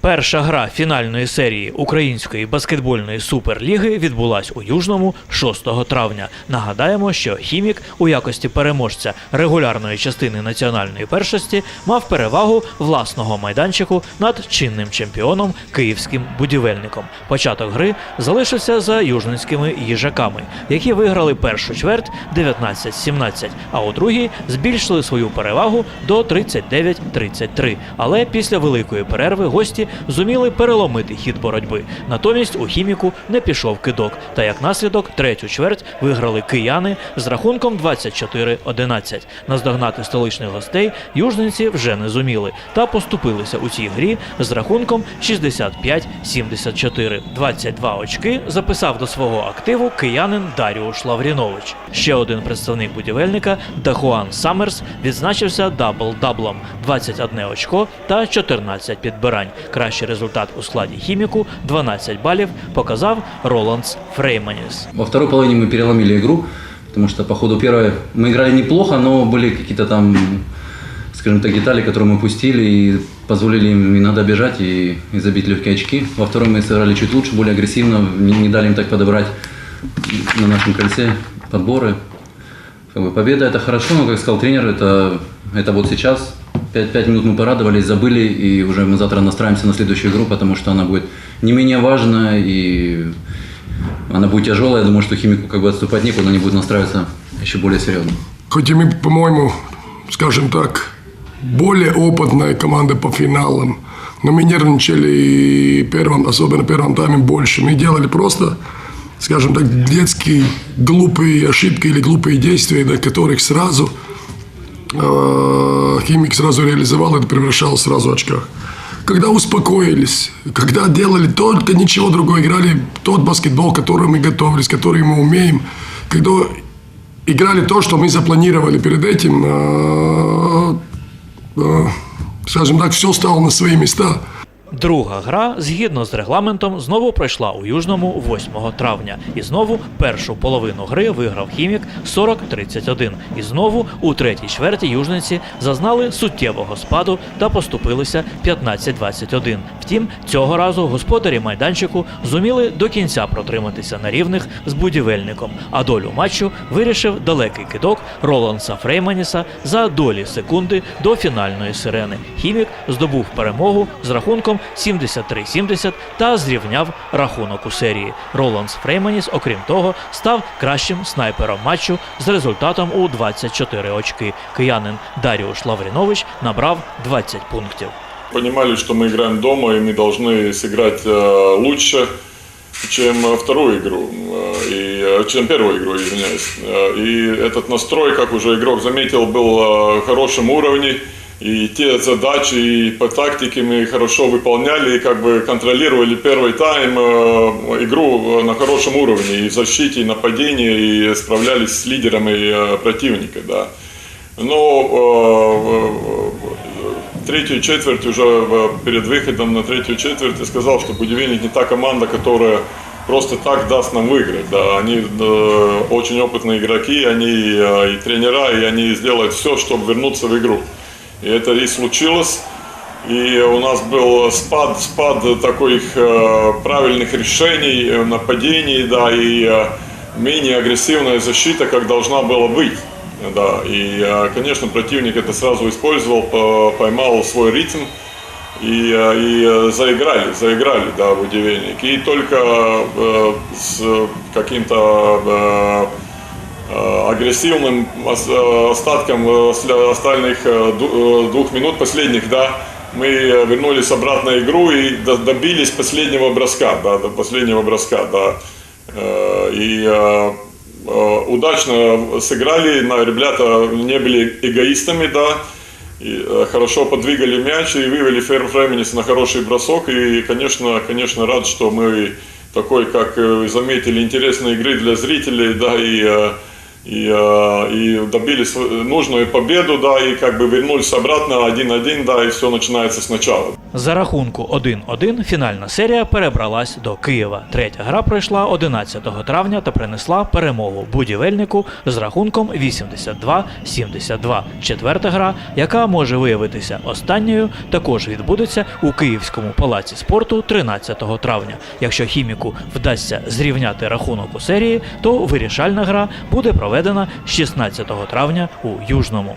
Перша гра фінальної серії Української баскетбольної суперліги відбулась у Южному 6 травня. Нагадаємо, що хімік у якості переможця регулярної частини національної першості мав перевагу власного майданчику над чинним чемпіоном київським будівельником. Початок гри залишився за южненськими їжаками, які виграли першу чверть 19-17, а у другій збільшили свою перевагу до 39-33. Але після великої перерви гості зуміли переломити хід боротьби. Натомість у хіміку не пішов кидок. Та як наслідок третю чверть виграли кияни з рахунком 24-11. Наздогнати столичних гостей южненці вже не зуміли та поступилися у цій грі з рахунком 65-74. 22 очки записав до свого активу киянин Даріуш Лаврінович. Ще один представник будівельника Дахуан Саммерс відзначився дабл-даблом 21 очко та 14 підбирань. Кращий результат у складі хіміку 12 балів показав Роландс Фрейманіс. Во второй половине мы переломили игру, потому что по ходу первой мы играли неплохо, но были какие-то там, скажем так, детали, которые мы пустили и позволили им иногда бежать и, и забить легкие очки. Во второй мы сыграли чуть лучше, более агрессивно, не, не дали им так подобрать на нашем кольце подборы. Как бы победа это хорошо, но, как сказал тренер, это, это вот сейчас. 5, минут мы порадовались, забыли, и уже мы завтра настраиваемся на следующую игру, потому что она будет не менее важная, и она будет тяжелая. Я думаю, что химику как бы отступать некуда, они будут настраиваться еще более серьезно. Хоть и мы, по-моему, скажем так, более опытная команда по финалам, но мы нервничали и первым, особенно первым тайме больше. Мы делали просто, скажем так, детские глупые ошибки или глупые действия, до которых сразу химик сразу реализовал, это превращалось сразу в очках. Когда успокоились, когда делали только ничего другого, играли тот баскетбол, который мы готовились, который мы умеем, когда играли то, что мы запланировали перед этим, э, э, скажем так, все стало на свои места. Друга гра, згідно з регламентом, знову пройшла у Южному 8 травня. І знову першу половину гри виграв хімік 40-31. І знову у третій чверті южниці зазнали суттєвого спаду та поступилися 15-21. Втім, цього разу господарі майданчику зуміли до кінця протриматися на рівних з будівельником. А долю матчу вирішив далекий кидок Роланса Фрейманіса за долі секунди до фінальної сирени. Хімік здобув перемогу з рахунком 73-70 та зрівняв рахунок у серії. Роланс Фрейманіс, окрім того, став кращим снайпером матчу з результатом у 24 очки. Киянин Даріуш Лаврінович набрав 20 пунктів. Понимали, что мы играем дома и мы должны сыграть э, лучше, чем э, вторую игру, э, и, э, чем первую игру, извиняюсь. Э, И этот настрой, как уже игрок заметил, был э, в хорошем уровне. И те задачи и по тактике мы хорошо выполняли, и как бы контролировали первый тайм, э, игру на хорошем уровне и в защите, и нападении, и справлялись с лидерами э, противника, да. Но э, третью четверть уже перед выходом на третью четверть я сказал, что Будивельник не та команда, которая просто так даст нам выиграть. Да. Они э, очень опытные игроки, они э, и тренера, и они сделают все, чтобы вернуться в игру. И это и случилось. И у нас был спад, спад таких э, правильных решений, э, нападений, да, и э, менее агрессивная защита, как должна была быть. Да, и, э, конечно, противник это сразу использовал, по- поймал свой ритм и, э, и заиграли, заиграли, да, в удивельник. И только э, с каким-то э, агрессивным ос- э, остатком э, остальных э, э, двух минут последних, да, мы э, вернулись обратно в игру и до- добились последнего броска, да, до последнего броска, да. Э, И э, э, удачно сыграли, на- ребята не были эгоистами, да, и э, хорошо подвигали мяч и вывели Фер Фременис на хороший бросок. И, конечно, конечно, рад, что мы такой, как э, заметили, интересной игры для зрителей, да, и, э, и, э, и добились нужную победу, да, и как бы вернулись обратно 1-1, да, и все начинается сначала. За рахунку 1-1 фінальна серія перебралась до Києва. Третя гра пройшла 11 травня та принесла перемогу будівельнику з рахунком 82-72. Четверта гра, яка може виявитися останньою, також відбудеться у Київському палаці спорту 13 травня. Якщо хіміку вдасться зрівняти рахунок у серії, то вирішальна гра буде проведена 16 травня у Южному.